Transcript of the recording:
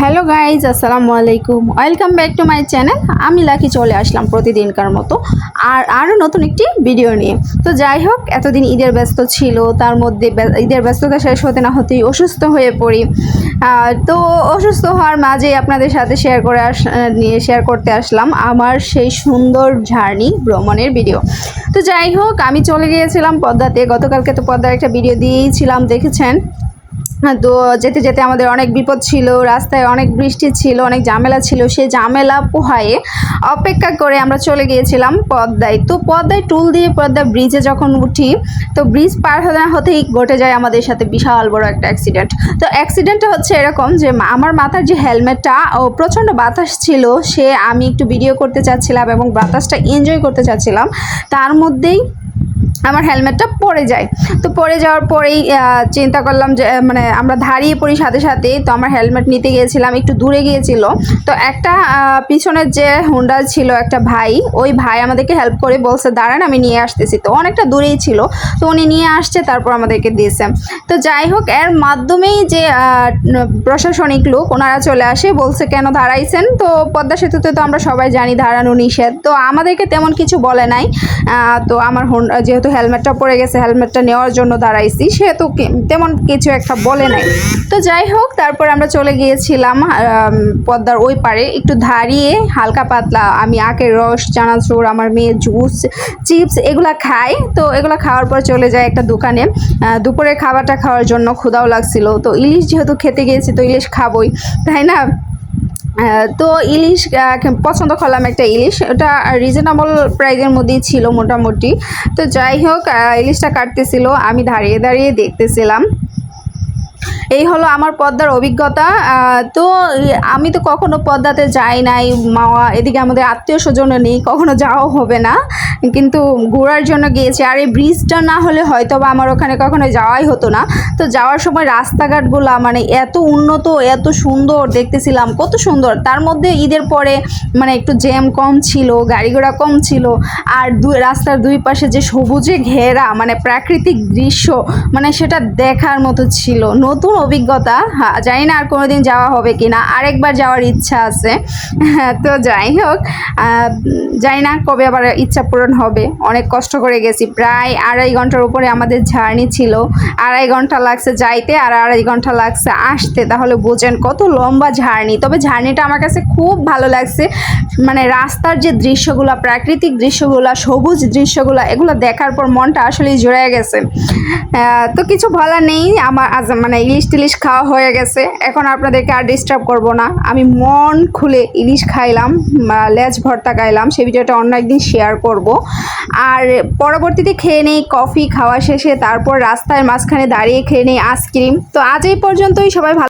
Hello guys আসসালামু আলাইকুম। Welcome back to my channel আমি লাকি চলে আসলাম প্রতিদিনকার মতো। আর আরও নতুন একটি ভিডিও নিয়ে। তো যাই হোক, এতদিন ঈদের ব্যস্ত ছিল, তার মধ্যে ঈদের ব্যস্ততা শেষ হতে না হতেই অসুস্থ হয়ে পড়ি। তো অসুস্থ হওয়ার মাঝে আপনাদের সাথে শেয়ার করে আস নিয়ে শেয়ার করতে আসলাম আমার সেই সুন্দর জার্নি ভ্রমণের ভিডিও তো যাই হোক, আমি চলে গিয়েছিলাম পদ্মাতে। গতকালকে তো পদ্মার একটা ভিডিও দিয়েইছিলাম দেখেছেন? তো যেতে যেতে আমাদের অনেক বিপদ ছিল, রাস্তায় অনেক বৃষ্টি ছিল, অনেক ঝামেলা ছিল, সেই ঝামেলা পোহায়ে অপেক্ষা করে আমরা চলে গিয়েছিলাম পদ্মায়। তো পদ্মায় টুল দিয়ে পদ্মা ব্রিজে যখন উঠি, তো ব্রিজ পার হতে হতেই ঘটে যায় আমাদের সাথে বিশাল বড় একটা অ্যাক্সিডেন্ট তো অ্যাক্সিডেন্টটা হচ্ছে এরকম যে আমার মাথার যে হেলমেটটা ও প্রচণ্ড বাতাস ছিল, সে আমি একটু ভিডিও করতে চাচ্ছিলাম এবং বাতাসটা এনজয় করতে চাচ্ছিলাম। তার মধ্যেই আমার হেলমেটটা পড়ে যায়। তো পড়ে যাওয়ার পরেই চিন্তা করলাম যে মানে আমরা দাঁড়িয়ে পড়ি সাথে সাথে তো আমার হেলমেট নিতে গিয়েছিলাম, একটু দূরে গিয়েছিল। তো একটা পিছনের যে হুন্ডা ছিল একটা ভাই, ওই ভাই আমাদেরকে হেল্প করে বলছে, দাঁড়ান, আমি নিয়ে আসতেছি। তো অনেকটা দূরেই ছিল। তো উনি নিয়ে আসছে, তারপর আমাদেরকে দিয়েছে। তো যাই হোক, এর মাধ্যমেই যে প্রশাসনিক লোক, ওনারা চলে আসে, বলছে, কেন দাঁড়াইছেন? তো পদ্মা সেতুতে তো আমরা সবাই জানি, দাঁড়ানো নিষেধ। তো আমাদেরকে তেমন কিছু বলে নাই। তো আমার হোন্ডা যেহেতু হেলমেটটা পড়ে গেছে, হেলমেটটা নেওয়ার জন্য দাঁড়াইছি। সেহেতু তেমন কিছু একটা বলে নাই। তো যাই হোক, তারপর আমরা চলে গিয়েছিলাম পদ্মার ওই পারে একটু ধারিয়ে হালকা পাতলা, আমি আখের রস, চানাচুর, আমার মেয়ে জুস, চিপস এগুলা খাই। তো এগুলো খাওয়ার পর চলে যায় একটা দোকানে। দুপুরের খাবারটা খাওয়ার জন্য ক্ষুধাও লাগছিল। তো ইলিশ যেহেতু খেতে গিয়েছি, তো ইলিশ খাবই, তাই না? তো ইলিশ পছন্দ করলাম একটা ইলিশ। ওটা রিজনেবল প্রাইজের মধ্যেই ছিল মোটামুটি। তো যাই হোক ইলিশটা কাটতেছিল, আমি দাঁড়িয়ে দাঁড়িয়ে দেখতেছিলাম। এই হলো আমার পদ্মার অভিজ্ঞতা। তো আমি তো কখনো পদ্মাতে যাই নাই মাওয়া এদিকে আমাদের আত্মীয় স্বজন নেই, কখনো যাওয়া হবে না। কিন্তু ঘোরার জন্য গিয়েছি, আর এই ব্রিজটা না হলে হয়তো বা আমার ওখানে কখনো যাওয়াই হতো না। তো যাওয়ার সময় রাস্তাঘাটগুলো মানে এত উন্নত, এত সুন্দর দেখতেছিলাম, কত সুন্দর। তার মধ্যে ঈদের পরে মানে একটু জ্যাম কম ছিল গাড়ি ঘোড়া কম ছিল, আর দুই, রাস্তার দুই পাশে যে সবুজে ঘেরা মানে প্রাকৃতিক দৃশ্য মানে সেটা দেখার মতো ছিল। নতুন অভিজ্ঞতা হ্যাঁ, জানি না আর কোনোদিন যাওয়া হবে কি না আরেকবার যাওয়ার ইচ্ছা আছে। হ্যাঁ, তো যাই হোক জানি না কবে আবার ইচ্ছা পূরণ হবে। অনেক কষ্ট করে গেছি প্রায় আড়াই ঘণ্টার উপরে আমাদের জার্নি ছিল। আড়াই ঘণ্টা লাগছে যাইতে আর আড়াই ঘণ্টা লাগছে আসতে। তাহলে বোঝেন কত লম্বা জার্নি। তবে জার্নিটা আমার কাছে খুব ভালো লাগছে। মানে রাস্তার যে দৃশ্যগুলো প্রাকৃতিক দৃশ্যগুলো সবুজ দৃশ্যগুলো এগুলো দেখার পর মনটা আসলেই জুড়ে গেছে। তো কিছু বলার নেই। আমার মানে ইলিশ টিলিশ খাওয়া হয়ে গেছে। এখন আপনাদেরকে আর ডিস্টার্ব করব না। আমি মন খুলে ইলিশ খাইলাম লেজ ভর্তা খাইলাম সেই ভিডিওটা অন্য একদিন শেয়ার করব। আর পরবর্তীতে খেয়ে নেই কফি খাওয়া শেষে, তারপর রাস্তার মাঝখানে দাঁড়িয়ে খেয়ে নেই আইসক্রিম তো আজ এই পর্যন্তই, সবাই ভালো